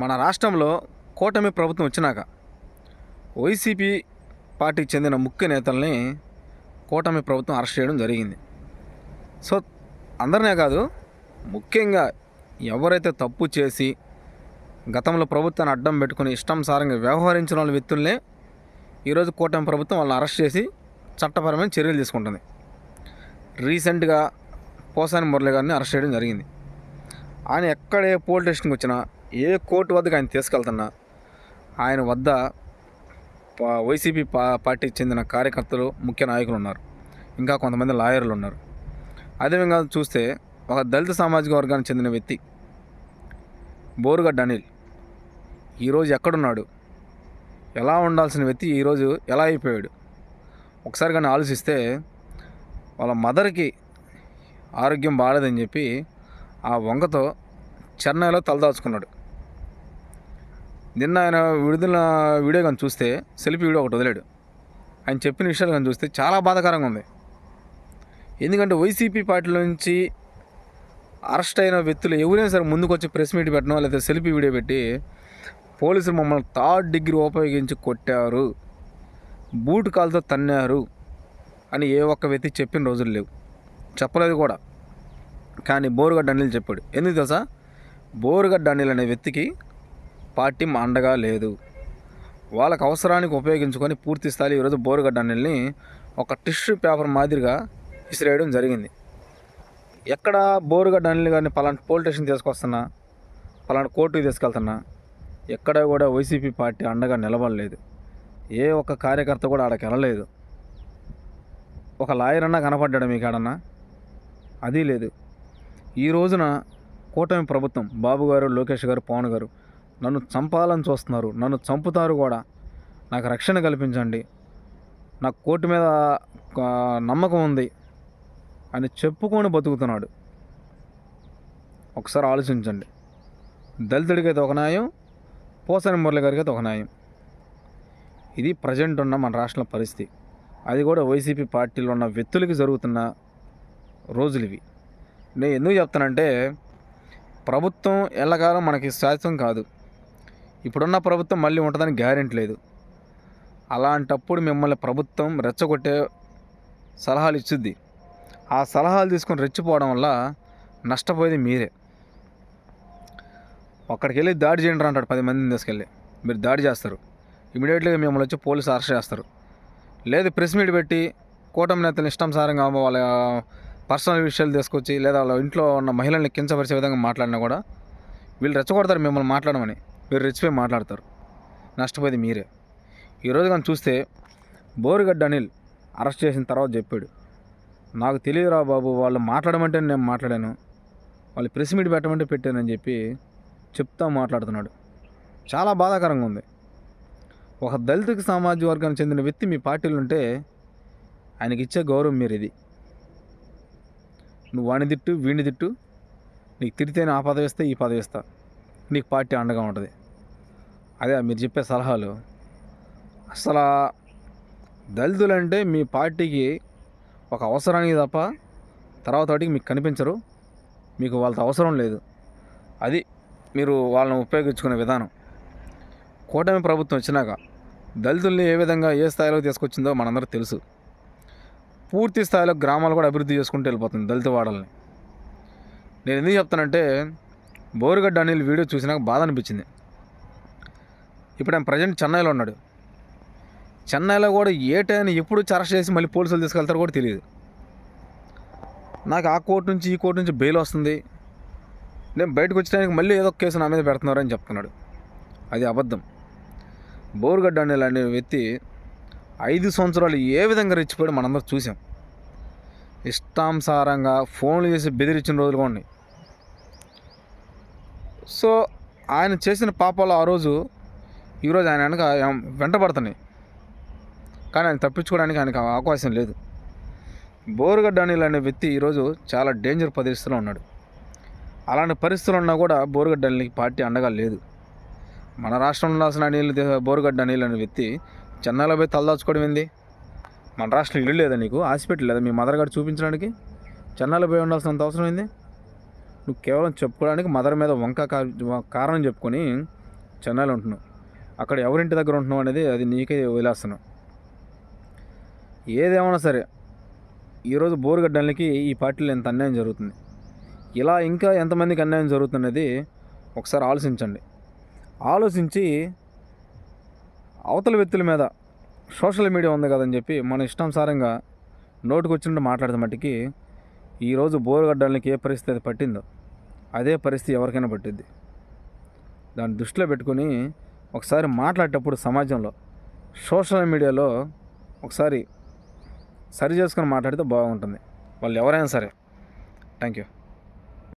మన రాష్ట్రంలో కూటమి ప్రభుత్వం వచ్చినాక వైసీపీ పార్టీకి చెందిన ముఖ్య నేతల్ని కూటమి ప్రభుత్వం అరెస్ట్ చేయడం జరిగింది. సో అందరినే కాదు ముఖ్యంగా ఎవరైతే తప్పు చేసి గతంలో ప్రభుత్వాన్ని అడ్డం పెట్టుకుని ఇష్టంసారంగా వ్యవహరించిన వాళ్ళ వ్యక్తుల్నే ఈరోజు కూటమి ప్రభుత్వం వాళ్ళని అరెస్ట్ చేసి చట్టపరమైన చర్యలు తీసుకుంటుంది. రీసెంట్గా పోసాని మురళి గారిని అరెస్ట్ చేయడం జరిగింది. ఆయన ఎక్కడ ఏ పోలీస్ స్టేషన్కి వచ్చినా ఏ కోర్టు వద్దకు ఆయన తీసుకెళ్తున్నా ఆయన వద్ద వైసీపీ పా పార్టీకి చెందిన కార్యకర్తలు ముఖ్య నాయకులు ఉన్నారు. ఇంకా కొంతమంది లాయర్లు ఉన్నారు. అదేవిధంగా చూస్తే ఒక దళిత సామాజిక వర్గానికి చెందిన వ్యక్తి బోరుగడ్డ అనిల్. ఈరోజు ఎక్కడున్నాడు? ఎలా ఉండాల్సిన వ్యక్తి ఈరోజు ఎలా అయిపోయాడు? ఒకసారి కానీ ఆలోచిస్తే వాళ్ళ మదర్కి ఆరోగ్యం బాగాలేదని చెప్పి ఆ వంకతో చెన్నైలో తలదాచుకున్నాడు. నిన్న ఆయన విడుదల వీడియో కానీ చూస్తే సెల్ఫీ వీడియో ఒకటి వదిలాడు. ఆయన చెప్పిన విషయాలు కానీ చూస్తే చాలా బాధాకరంగా ఉంది. ఎందుకంటే వైసీపీ పార్టీ నుంచి అరెస్ట్ అయిన వ్యక్తులు ఎవరైనా సరే ముందుకు వచ్చి ప్రెస్ మీట్ పెట్టడం లేదా సెల్ఫీ వీడియో పెట్టి పోలీసులు మమ్మల్ని థర్డ్ డిగ్రీ ఉపయోగించి కొట్టారు. బూట్ కాల్తో తన్నారు అని ఏ ఒక్క వ్యక్తి చెప్పిన రోజులు లేవు. చెప్పలేదు కూడా. కానీ బోరుగడ్డ అనిల్ చెప్పాడు. ఎందుకు తెలుసా? బోరుగడ్డ అనిల్ అనే వ్యక్తికి పార్టీ అండగా లేదు. వాళ్ళకి అవసరానికి ఉపయోగించుకొని పూర్తి స్థాయి ఈరోజు బోరుగడ్డ అనిల్ని ఒక టిష్యూ పేపర్ మాదిరిగా విసిరేయడం జరిగింది. ఎక్కడ బోరుగడ్డ అనిల్ గారిని పలాంటి పోలీస్ స్టేషన్ తీసుకొస్తున్నా పలాంటి కోర్టుకి తీసుకెళ్తున్నా ఎక్కడ కూడా వైసీపీ పార్టీ అండగా నిలబడలేదు. ఏ ఒక్క కార్యకర్త కూడా ఆడకి వెళ్ళలేదు. ఒక లాయర్ అన్నా కనపడ్డాడు మీకు ఆడన్నా? అది లేదు. ఈ రోజున కూటమి ప్రభుత్వం బాబు గారు లోకేష్ గారు పవన్ గారు నన్ను చంపాలని చూస్తున్నారు. నన్ను చంపుతారు కూడా. నాకు రక్షణ కల్పించండి. నాకు కోర్టు మీద నమ్మకం ఉంది. అని చెప్పుకొని బతుకుతున్నాడు. ఒకసారి ఆలోచించండి. దళితుడికైతే ఒక న్యాయం పోసని మురళి గారికి అయితే ఒక న్యాయం. ఇది ప్రజెంట్ ఉన్న మన రాష్ట్రంలో పరిస్థితి. అది కూడా వైసీపీ పార్టీలో ఉన్న వ్యక్తులకి జరుగుతున్న రోజులు ఇవి. నేను ఎందుకు చెప్తానంటే ప్రభుత్వం ఎల్లకాలం మనకి శాశ్వతం కాదు. ఇప్పుడున్న ప్రభుత్వం మళ్ళీ ఉంటుందని గ్యారెంటీ లేదు. అలాంటప్పుడు మిమ్మల్ని ప్రభుత్వం రెచ్చగొట్టే సలహాలు ఇచ్చుద్ది. ఆ సలహాలు తీసుకొని రెచ్చిపోవడం వల్ల నష్టపోయేది మీరే. అక్కడికి వెళ్ళి దాడి చేయండి అంటాడు పది మందిని తీసుకెళ్ళి. మీరు దాడి చేస్తారు. ఇమీడియట్లీగా మిమ్మల్ని వచ్చి పోలీసు అరెస్ట్ చేస్తారు. లేదు ప్రెస్ మీట్ పెట్టి కూటమి నేతలు ఇష్టానుసారంగా వాళ్ళ పర్సనల్ విషయాలు తీసుకొచ్చి లేదా వాళ్ళ ఇంట్లో ఉన్న మహిళల్ని కించపరిచే విధంగా మాట్లాడినా కూడా వీళ్ళు రెచ్చగొడతారు మిమ్మల్ని మాట్లాడమని. మీరు రెచ్చిపోయి మాట్లాడతారు. నష్టపోయేది మీరే. ఈరోజు కానీ చూస్తే బోరుగడ్డ అనిల్ అరెస్ట్ చేసిన తర్వాత చెప్పాడు. నాకు తెలియదురా బాబు వాళ్ళు మాట్లాడమంటే నేను మాట్లాడాను. వాళ్ళు ప్రెస్ మీట్ పెట్టమంటే పెట్టానని చెప్పి చెప్తా మాట్లాడుతున్నాడు. చాలా బాధాకరంగా ఉంది. ఒక దళిత సామాజిక వర్గానికి చెందిన వ్యక్తి మీ పార్టీలో ఉంటే ఆయనకి ఇచ్చే గౌరవం మీరు ఇది నువ్వు వాణి తిట్టు వీణి తిట్టు నీకు తిడితేనే ఆ పదవి ఇస్తా ఈ పదవి ఇస్తా. నీకు పార్టీ అండగా ఉంటుంది. అదే మీరు చెప్పే సలహాలు. అసలు దళితులంటే మీ పార్టీకి ఒక అవసరానికి తప్ప తర్వాత వాటికి మీకు కనిపించరు. మీకు వాళ్ళతో అవసరం లేదు. అది మీరు వాళ్ళని ఉపయోగించుకునే విధానం. కూటమి ప్రభుత్వం వచ్చినాక దళితుల్ని ఏ విధంగా ఏ స్థాయిలో తీసుకొచ్చిందో మనందరూ తెలుసు. పూర్తి స్థాయిలో గ్రామాలు కూడా అభివృద్ధి చేసుకుంటూ వెళ్ళిపోతుంది దళిత వాడల్ని. నేను ఎందుకు చెప్తానంటే బోరుగడ్డ అనిల్ వీడియో చూసినాక బాధ అనిపించింది. ఇప్పుడు ఆయన ప్రజెంట్ చెన్నైలో ఉన్నాడు. చెన్నైలో కూడా ఏ టైం ఎప్పుడు అరెస్ట్ చేసి మళ్ళీ పోలీసులు తీసుకెళ్తారో కూడా తెలియదు. నాకు ఆ కోర్టు నుంచి ఈ కోర్టు నుంచి బెయిల్ వస్తుంది. నేను బయటకు వచ్చడానికి మళ్ళీ ఏదో కేసు నా మీద పెడుతున్నారు అని చెప్తున్నాడు. అది అబద్ధం. బోరుగడ్డ అనే లాంటి వ్యక్తి ఐదు సంవత్సరాలు ఏ విధంగా రెచ్చిపోయాడు మనందరం చూసాం. ఇష్టానుసారంగా ఫోన్లు చేసి బెదిరించిన రోజులు కూడా ఉన్నాయి. సో ఆయన చేసిన పాపాలు ఆ రోజు ఈరోజు ఆయన వెనక వెంటబడుతున్నాయి. కానీ ఆయన తప్పించుకోవడానికి ఆయనకు అవకాశం లేదు. బోరుగడ్డ అనిల్ అనే వ్యక్తి ఈరోజు చాలా డేంజర్ పరిస్థితిలో ఉన్నాడు. అలాంటి పరిస్థితులు ఉన్నా కూడా బోరుగడ్డ అనిల్కి పార్టీ అండగా లేదు. మన రాష్ట్రంలో ఉండాల్సిన అనిల్ బోరుగడ్డ అనిల్ అనే వ్యక్తి చెన్నైలో పోయి తలదాచుకోవడం ఏంది? మన రాష్ట్రం ఇల్లు లేదా నీకు? హాస్పిటల్ లేదా? మీ మదర్ గారు చూపించడానికి చెన్నైలో పోయి ఉండాల్సినంత అవసరం ఏంది? నువ్వు కేవలం చెప్పుకోవడానికి మదర్ మీద వంక కారణం చెప్పుకొని చెన్నైలో ఉంటున్నావు. అక్కడ ఎవరింటి దగ్గర ఉంటున్నావు అనేది అది నీకే విలాసనం ఏదేమైనా సరే ఈరోజు బోరుగడ్డలకి ఈ పార్టీలో ఎంత అన్యాయం జరుగుతుంది. ఇలా ఇంకా ఎంతమందికి అన్యాయం జరుగుతున్నది ఒకసారి ఆలోచించండి. ఆలోచించి అవతల వ్యక్తుల మీద సోషల్ మీడియా ఉంది కదని చెప్పి మన ఇష్టానుసారంగా నోటికి వచ్చినట్టు మాట్లాడితే మట్టికి ఈరోజు బోరుగడ్డలకి ఏ పరిస్థితి పట్టిందో అదే పరిస్థితి ఎవరికైనా పట్టిద్ది. దాన్ని దృష్టిలో పెట్టుకొని ఒకసారి మాట్లాడేటప్పుడు సమాజంలో సోషల్ మీడియాలో ఒకసారి సరి చేసుకొని మాట్లాడితే బాగుంటుంది. వాళ్ళు ఎవరైనా సరే. Thank you